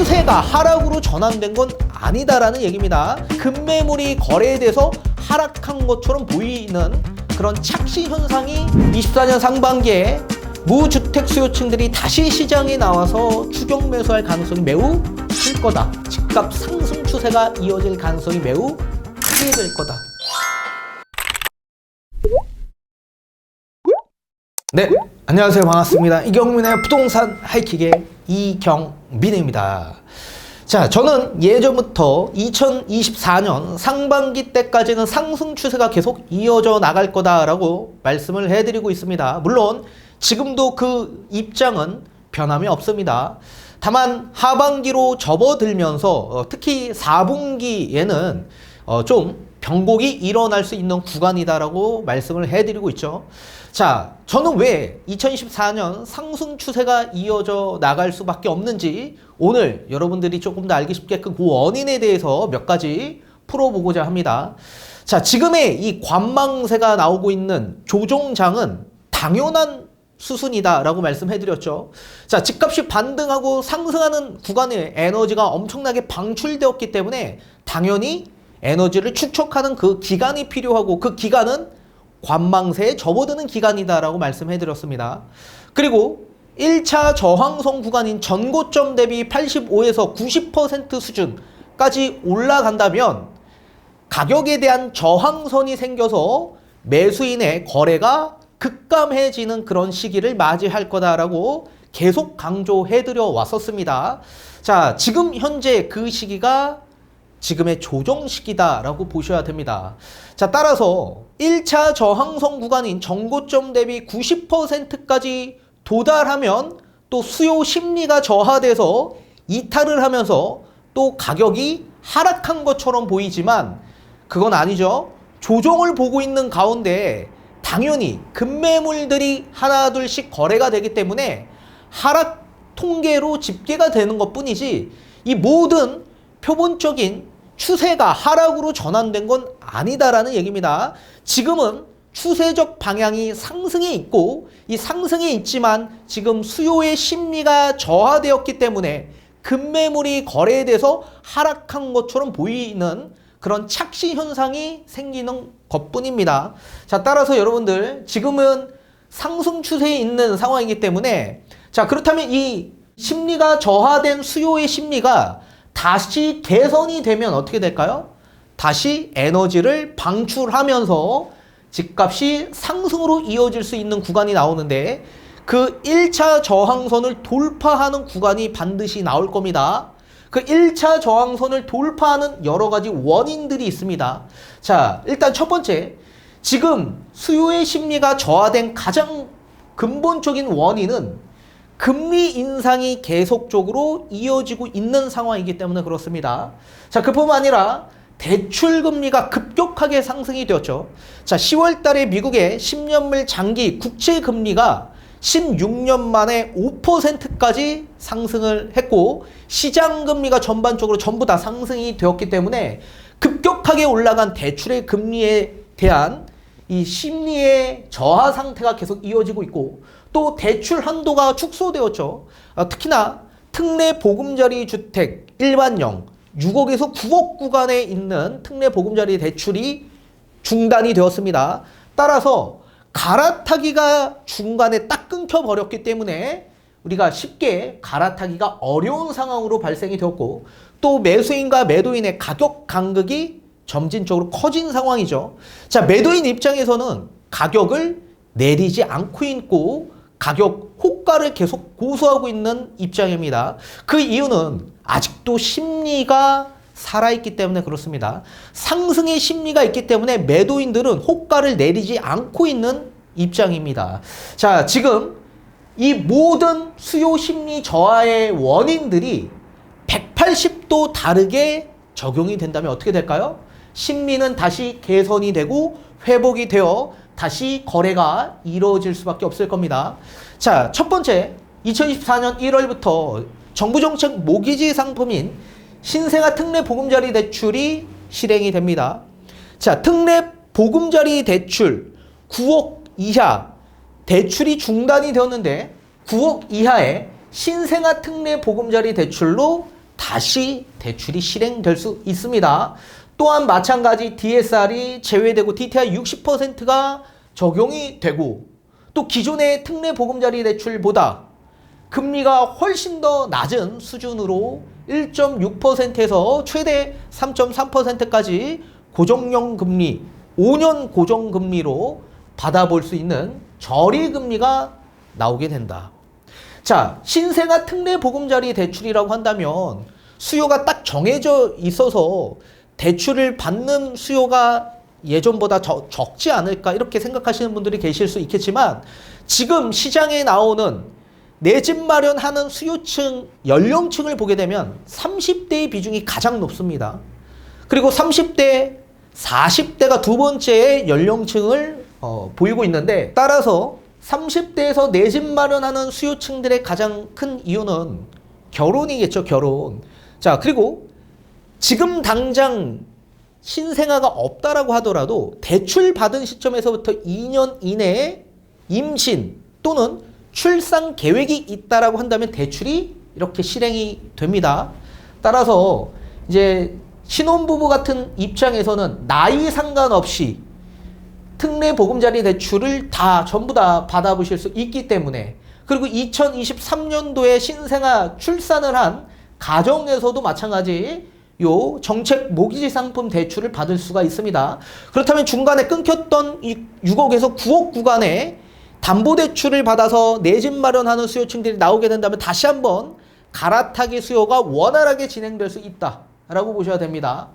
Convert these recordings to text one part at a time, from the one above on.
추세가 하락으로 전환된 건 아니다라는 얘기입니다. 급매물이 거래돼서 하락한 것처럼 보이는 그런 착시 현상이 24년 상반기에 무주택 수요층들이 다시 시장에 나와서 추격 매수할 가능성이 매우 클 거다. 집값 상승 추세가 이어질 가능성이 매우 크게 될 거다. 네, 안녕하세요. 반갑습니다. 이경민의 부동산 하이킥의 이경민입니다. 자, 저는 예전부터 2024년 상반기 때까지는 상승 추세가 계속 이어져 나갈 거다라고 말씀을 해드리고 있습니다. 물론 지금도 그 입장은 변함이 없습니다. 다만 하반기로 접어들면서 어, 특히 4분기에는 어, 좀 변곡이 일어날 수 있는 구간이다라고 말씀을 해드리고 있죠. 자, 저는 왜 2024년 상승 추세가 이어져 나갈 수밖에 없는지 오늘 여러분들이 조금 더 알기 쉽게끔 그 원인에 대해서 몇 가지 풀어보고자 합니다. 자, 지금의 이 관망세가 나오고 있는 조종장은 당연한 수순이다라고 말씀해드렸죠. 자, 집값이 반등하고 상승하는 구간에 에너지가 엄청나게 방출되었기 때문에 당연히 에너지를 축적하는 그 기간이 필요하고 그 기간은 관망세에 접어드는 기간이다라고 말씀해 드렸습니다. 그리고 1차 저항성 구간인 전고점 대비 85에서 90% 수준까지 올라간다면 가격에 대한 저항선이 생겨서 매수인의 거래가 급감해지는 그런 시기를 맞이할 거다라고 계속 강조해드려 왔었습니다. 자, 지금 현재 그 시기가 지금의 조정 시기다라고 보셔야 됩니다. 자, 따라서 1차 저항성 구간인 정고점 대비 90%까지 도달하면 또 수요 심리가 저하돼서 이탈을 하면서 또 가격이 하락한 것처럼 보이지만 그건 아니죠. 조정을 보고 있는 가운데 당연히 급매물들이 하나둘씩 거래가 되기 때문에 하락 통계로 집계가 되는 것 뿐이지 이 모든 표본적인 추세가 하락으로 전환된 건 아니다라는 얘기입니다. 지금은 추세적 방향이 상승에 있고 이 상승에 있지만 지금 수요의 심리가 저하되었기 때문에 급매물이 거래돼서 하락한 것처럼 보이는 그런 착시 현상이 생기는 것뿐입니다. 자, 따라서 여러분들 지금은 상승 추세에 있는 상황이기 때문에 자, 그렇다면 이 심리가 저하된 수요의 심리가 다시 개선이 되면 어떻게 될까요? 다시 에너지를 방출하면서 집값이 상승으로 이어질 수 있는 구간이 나오는데 그 1차 저항선을 돌파하는 구간이 반드시 나올 겁니다. 그 1차 저항선을 돌파하는 여러 가지 원인들이 있습니다. 자, 일단 첫 번째. 지금 수요의 심리가 저하된 가장 근본적인 원인은 금리 인상이 계속적으로 이어지고 있는 상황이기 때문에 그렇습니다. 자, 그뿐만 아니라 대출 금리가 급격하게 상승이 되었죠. 자, 10월 달에 미국의 10년물 장기 국채 금리가 16년 만에 5%까지 상승을 했고 시장 금리가 전반적으로 전부 다 상승이 되었기 때문에 급격하게 올라간 대출의 금리에 대한 이 심리의 저하 상태가 계속 이어지고 있고 또 대출 한도가 축소되었죠. 아, 특히나 특례 보금자리 주택 일반형 6억에서 9억 구간에 있는 특례 보금자리 대출이 중단이 되었습니다. 따라서 갈아타기가 중간에 딱 끊겨 버렸기 때문에 우리가 쉽게 갈아타기가 어려운 상황으로 발생이 되었고 또 매수인과 매도인의 가격 간극이 점진적으로 커진 상황이죠. 자, 매도인 입장에서는 가격을 내리지 않고 있고 가격 호가를 계속 고수하고 있는 입장입니다. 그 이유는 아직도 심리가 살아있기 때문에 그렇습니다. 상승의 심리가 있기 때문에 매도인들은 호가를 내리지 않고 있는 입장입니다. 자, 지금 이 모든 수요 심리 저하의 원인들이 180도 다르게 적용이 된다면 어떻게 될까요? 심리는 다시 개선이 되고 회복이 되어 다시 거래가 이루어질 수밖에 없을 겁니다. 자, 첫 번째, 2024년 1월부터 정부 정책 모기지 상품인 신생아 특례 보금자리 대출이 실행이 됩니다. 자, 특례 보금자리 대출 9억 이하 대출이 중단이 되었는데 9억 이하의 신생아 특례 보금자리 대출로 다시 대출이 실행될 수 있습니다. 또한 마찬가지 DSR이 제외되고 DTI 60%가 적용이 되고 또 기존의 특례 보금자리 대출보다 금리가 훨씬 더 낮은 수준으로 1.6%에서 최대 3.3%까지 고정형 금리, 5년 고정 금리로 받아볼 수 있는 저리 금리가 나오게 된다. 자, 신생아 특례 보금자리 대출이라고 한다면 수요가 딱 정해져 있어서 대출을 받는 수요가 예전보다 저- 적지 않을까 이렇게 생각하시는 분들이 계실 수 있겠지만 지금 시장에 나오는 내 집 마련하는 수요층 연령층을 보게 되면 30대의 비중이 가장 높습니다. 그리고 30대, 40대가 두 번째의 연령층을 어, 보이고 있는데 따라서 30대에서 내 집 마련하는 수요층들의 가장 큰 이유는 결혼이겠죠, 결혼. 자, 그리고 지금 당장 신생아가 없다라고 하더라도 대출 받은 시점에서부터 2년 이내에 임신 또는 출산 계획이 있다라고 한다면 대출이 이렇게 실행이 됩니다. 따라서 이제 신혼부부 같은 입장에서는 나이 상관없이 특례 보금자리 대출을 다 전부 다 받아보실 수 있기 때문에 그리고 2023년도에 신생아 출산을 한 가정에서도 마찬가지 요 정책 모기지 상품 대출을 받을 수가 있습니다. 그렇다면 중간에 끊겼던 이 6억에서 9억 구간에 담보 대출을 받아서 내 집 마련하는 수요층들이 나오게 된다면 다시 한번 갈아타기 수요가 원활하게 진행될 수 있다라고 보셔야 됩니다.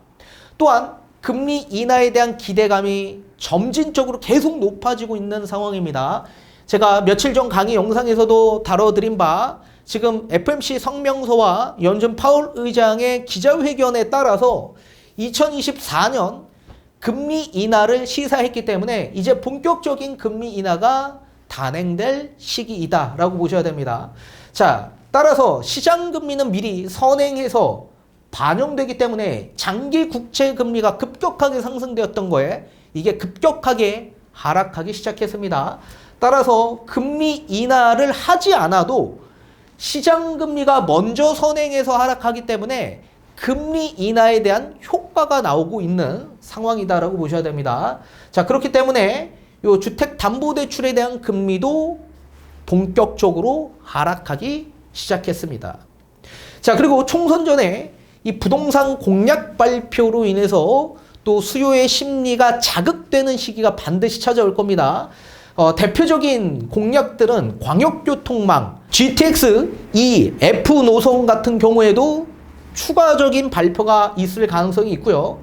또한 금리 인하에 대한 기대감이 점진적으로 계속 높아지고 있는 상황입니다. 제가 며칠 전 강의 영상에서도 다뤄드린 바 지금 FMC 성명서와 연준 파울 의장의 기자회견에 따라서 2024년 금리 인하를 시사했기 때문에 이제 본격적인 금리 인하가 단행될 시기이다라고 보셔야 됩니다. 자, 따라서 시장 금리는 미리 선행해서 반영되기 때문에 장기 국채 금리가 급격하게 상승되었던 거에 이게 급격하게 하락하기 시작했습니다. 따라서 금리 인하를 하지 않아도 시장 금리가 먼저 선행해서 하락하기 때문에 금리 인하에 대한 효과가 나오고 있는 상황이다라고 보셔야 됩니다. 자, 그렇기 때문에 요 주택 담보 대출에 대한 금리도 본격적으로 하락하기 시작했습니다. 자, 그리고 총선 전에 이 부동산 공약 발표로 인해서 또 수요의 심리가 자극되는 시기가 반드시 찾아올 겁니다. 어, 대표적인 공약들은 광역교통망, GTX E, F 노선 같은 경우에도 추가적인 발표가 있을 가능성이 있고요.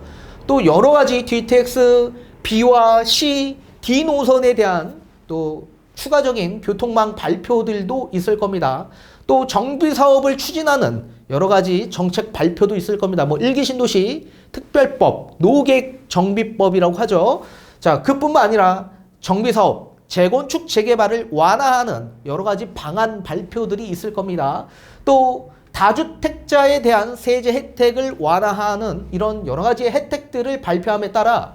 또 여러 가지 GTX B와 C, D 노선에 대한 또 추가적인 교통망 발표들도 있을 겁니다. 또 정비 사업을 추진하는 여러 가지 정책 발표도 있을 겁니다. 뭐 일기 신도시 특별법, 노객 정비법이라고 하죠. 자, 그뿐만 아니라 정비 사업, 재건축 재개발을 완화하는 여러 가지 방안 발표들이 있을 겁니다. 또 다주택자에 대한 세제 혜택을 완화하는 이런 여러 가지 혜택들을 발표함에 따라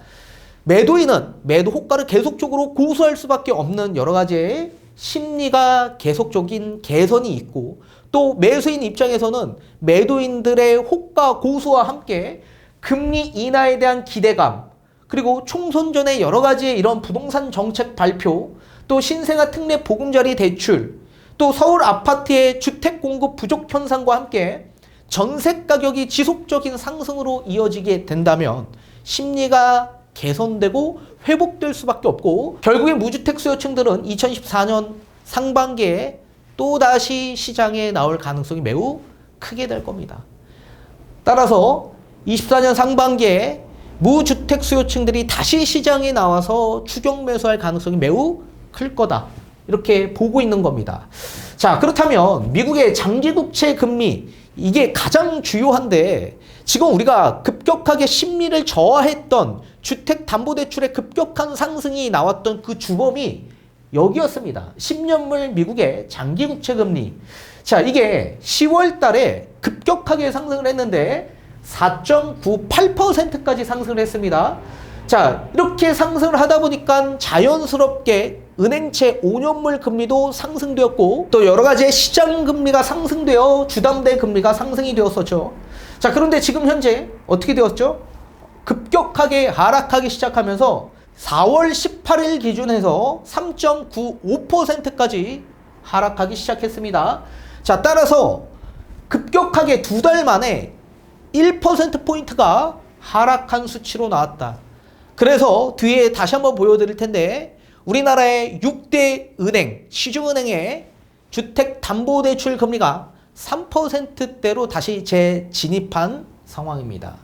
매도인은 매도 호가를 계속적으로 고수할 수밖에 없는 여러 가지의 심리가 계속적인 개선이 있고 또 매수인 입장에서는 매도인들의 호가 고수와 함께 금리 인하에 대한 기대감 그리고 총선 전에 여러 가지의 이런 부동산 정책 발표 또 신생아 특례 보금자리 대출 또 서울 아파트의 주택 공급 부족 현상과 함께 전세 가격이 지속적인 상승으로 이어지게 된다면 심리가 개선되고 회복될 수밖에 없고 결국에 무주택 수요층들은 2014년 상반기에 또다시 시장에 나올 가능성이 매우 크게 될 겁니다. 따라서 24년 상반기에 무주택 수요층들이 다시 시장에 나와서 추격 매수할 가능성이 매우 클 거다. 이렇게 보고 있는 겁니다. 자, 그렇다면 미국의 장기 국채 금리 이게 가장 주요한데 지금 우리가 급격하게 심리를 저하했던 주택 담보 대출의 급격한 상승이 나왔던 그 주범이 여기였습니다. 10년물 미국의 장기 국채 금리. 자, 이게 10월 달에 급격하게 상승을 했는데 4.98%까지 상승을 했습니다. 자, 이렇게 상승을 하다 보니까 자연스럽게 은행채 5년물 금리도 상승되었고 또 여러 가지의 시장 금리가 상승되어 주담대 금리가 상승이 되었었죠. 자, 그런데 지금 현재 어떻게 되었죠? 급격하게 하락하기 시작하면서 4월 18일 기준에서 3.95%까지 하락하기 시작했습니다. 자, 따라서 급격하게 두 달 만에 1%포인트가 하락한 수치로 나왔다. 그래서 뒤에 다시 한번 보여드릴 텐데 우리나라의 6대 은행, 시중은행의 주택담보대출 금리가 3%대로 다시 재진입한 상황입니다.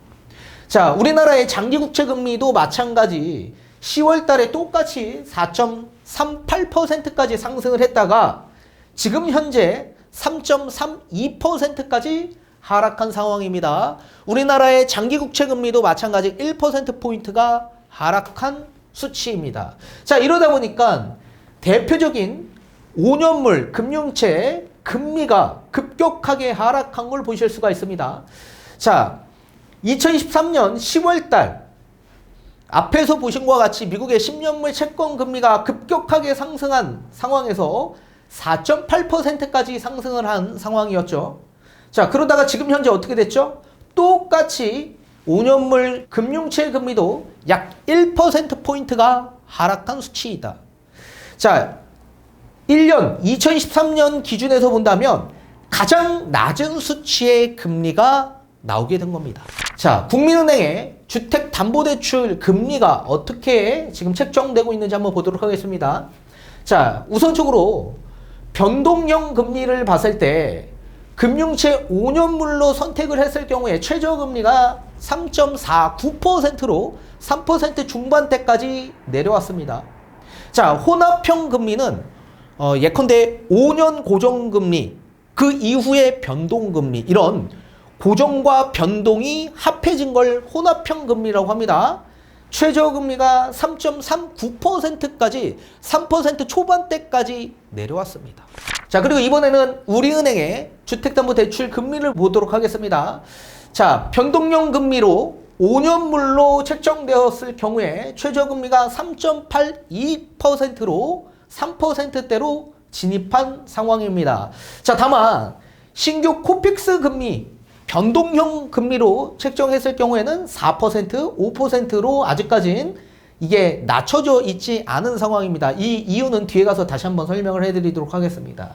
자, 우리나라의 장기국채 금리도 마찬가지 10월 달에 똑같이 4.38%까지 상승을 했다가 지금 현재 3.32%까지 하락한 상황입니다. 우리나라의 장기 국채 금리도 마찬가지 1%포인트가 하락한 수치입니다. 자, 이러다 보니까 대표적인 5년물 금융채 금리가 급격하게 하락한 걸 보실 수가 있습니다. 자, 2023년 10월 달 앞에서 보신 것과 같이 미국의 10년물 채권 금리가 급격하게 상승한 상황에서 4.8%까지 상승을 한 상황이었죠. 자, 그러다가 지금 현재 어떻게 됐죠? 똑같이 5년물 금융채 금리도 약 1%포인트가 하락한 수치이다. 자, 1년 2023년 기준에서 본다면 가장 낮은 수치의 금리가 나오게 된 겁니다. 자, 국민은행의 주택담보대출 금리가 어떻게 지금 책정되고 있는지 한번 보도록 하겠습니다. 자, 우선적으로 변동형 금리를 봤을 때 금융채 5년물로 선택을 했을 경우에 최저금리가 3.49%로 3% 중반대까지 내려왔습니다. 자, 혼합형 금리는 어, 예컨대 5년 고정금리, 그 이후에 변동금리, 이런 고정과 변동이 합해진 걸 혼합형 금리라고 합니다. 최저금리가 3.39%까지 3% 초반대까지 내려왔습니다. 자, 그리고 이번에는 우리은행의 주택담보대출 금리를 보도록 하겠습니다. 자, 변동형 금리로 5년물로 책정되었을 경우에 최저금리가 3.82%로 3%대로 진입한 상황입니다. 자, 다만 신규 코픽스 금리 변동형 금리로 책정했을 경우에는 4%, 5%로 아직까진 이게 낮춰져 있지 않은 상황입니다. 이 이유는 뒤에 가서 다시 한번 설명을 해드리도록 하겠습니다.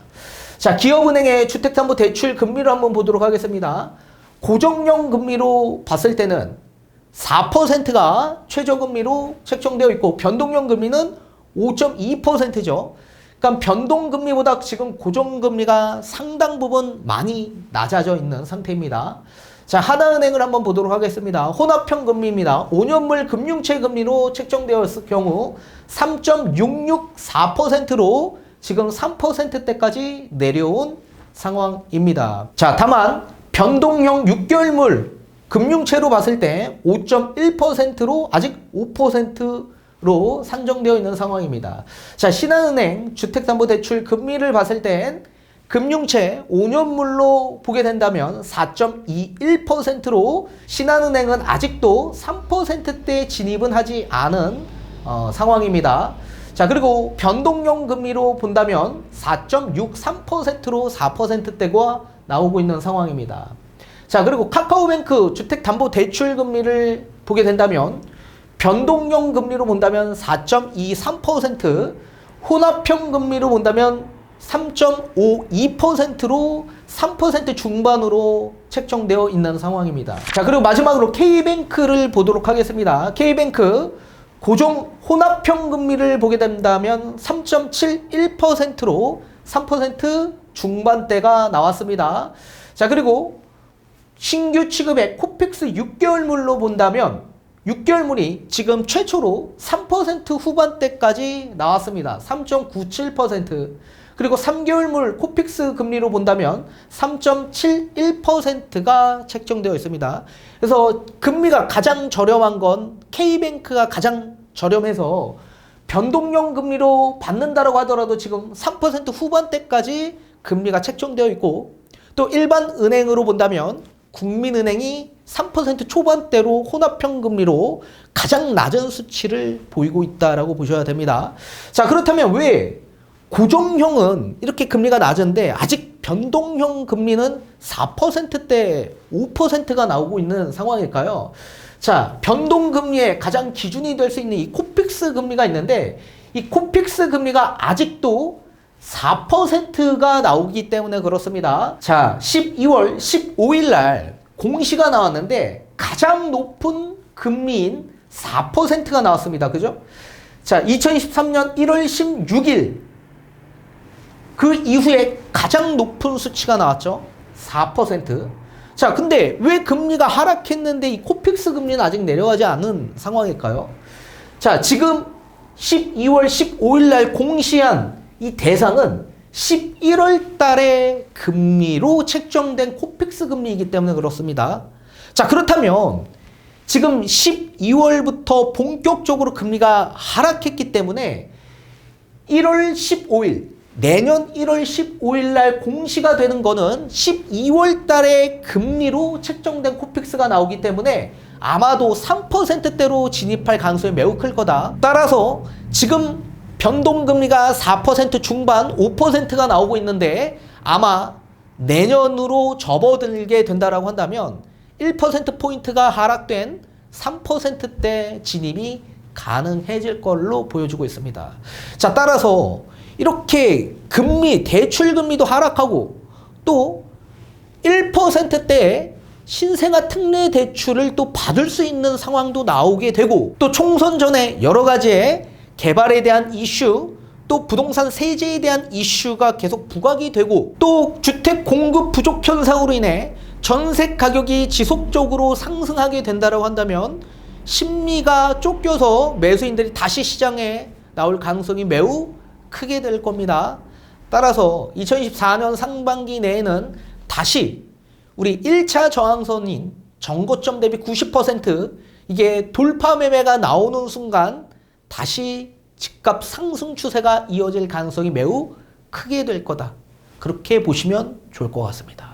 자, 기업은행의 주택담보대출 금리를 한번 보도록 하겠습니다. 고정형 금리로 봤을 때는 4%가 최저금리로 책정되어 있고 변동형 금리는 5.2%죠. 그러니까 변동금리보다 지금 고정금리가 상당 부분 많이 낮아져 있는 상태입니다. 자, 하나은행을 한번 보도록 하겠습니다. 혼합형 금리입니다. 5년물 금융채 금리로 책정되었을 경우 3.664%로 지금 3%대까지 내려온 상황입니다. 자, 다만 변동형 6개월물 금융채로 봤을 때 5.1%로 아직 5%로 산정되어 있는 상황입니다. 자, 신한은행 주택담보대출 금리를 봤을 땐 금융채 5년물로 보게 된다면 4.21%로 신한은행은 아직도 3%대 진입은 하지 않은 어, 상황입니다. 자, 그리고 변동형 금리로 본다면 4.63%로 4%대가 나오고 있는 상황입니다. 자, 그리고 카카오뱅크 주택담보대출 금리를 보게 된다면 변동형 금리로 본다면 4.23%, 혼합형 금리로 본다면 3.52%로 3% 중반으로 책정되어 있는 상황입니다. 자, 그리고 마지막으로 K뱅크를 보도록 하겠습니다. K뱅크 고정 혼합형 금리를 보게 된다면 3.71%로 3% 중반대가 나왔습니다. 자, 그리고 신규 취급의 코픽스 6개월물로 본다면 6개월물이 지금 최초로 3% 후반대까지 나왔습니다. 3.97%. 그리고 3개월물 코픽스 금리로 본다면 3.71%가 책정되어 있습니다. 그래서 금리가 가장 저렴한 건 K뱅크가 가장 저렴해서 변동형 금리로 받는다라고 하더라도 지금 3% 후반대까지 금리가 책정되어 있고 또 일반 은행으로 본다면 국민은행이 3% 초반대로 혼합형 금리로 가장 낮은 수치를 보이고 있다라고 보셔야 됩니다. 자, 그렇다면 왜 고정형은 이렇게 금리가 낮은데 아직 변동형 금리는 4%대 5%가 나오고 있는 상황일까요? 자, 변동 금리의 가장 기준이 될 수 있는 이 코픽스 금리가 있는데 이 코픽스 금리가 아직도 4%가 나오기 때문에 그렇습니다. 자, 12월 15일 날 공시가 나왔는데 가장 높은 금리인 4%가 나왔습니다. 그죠? 자, 2023년 1월 16일 그 이후에 가장 높은 수치가 나왔죠. 4%. 자, 근데 왜 금리가 하락했는데 이 코픽스 금리는 아직 내려가지 않은 상황일까요? 자, 지금 12월 15일 날 공시한 이 대상은 11월 달에 금리로 책정된 코픽스 금리이기 때문에 그렇습니다. 자, 그렇다면 지금 12월부터 본격적으로 금리가 하락했기 때문에 1월 15일 내년 1월 15일 날 공시가 되는 거는 12월 달에 금리로 책정된 코픽스가 나오기 때문에 아마도 3%대로 진입할 가능성이 매우 클 거다. 따라서 지금 변동금리가 4% 중반 5%가 나오고 있는데 아마 내년으로 접어들게 된다라고 한다면 1%포인트가 하락된 3%대 진입이 가능해질 걸로 보여주고 있습니다. 자, 따라서 이렇게 금리, 대출 금리도 하락하고 또 1%대의 신생아 특례 대출을 또 받을 수 있는 상황도 나오게 되고 또 총선 전에 여러 가지의 개발에 대한 이슈 또 부동산 세제에 대한 이슈가 계속 부각이 되고 또 주택 공급 부족 현상으로 인해 전세 가격이 지속적으로 상승하게 된다고 한다면 심리가 쫓겨서 매수인들이 다시 시장에 나올 가능성이 매우 크게 될 겁니다. 따라서 2024년 상반기 내에는 다시 우리 1차 저항선인 정고점 대비 90% 이게 돌파 매매가 나오는 순간 다시 집값 상승 추세가 이어질 가능성이 매우 크게 될 거다. 그렇게 보시면 좋을 것 같습니다.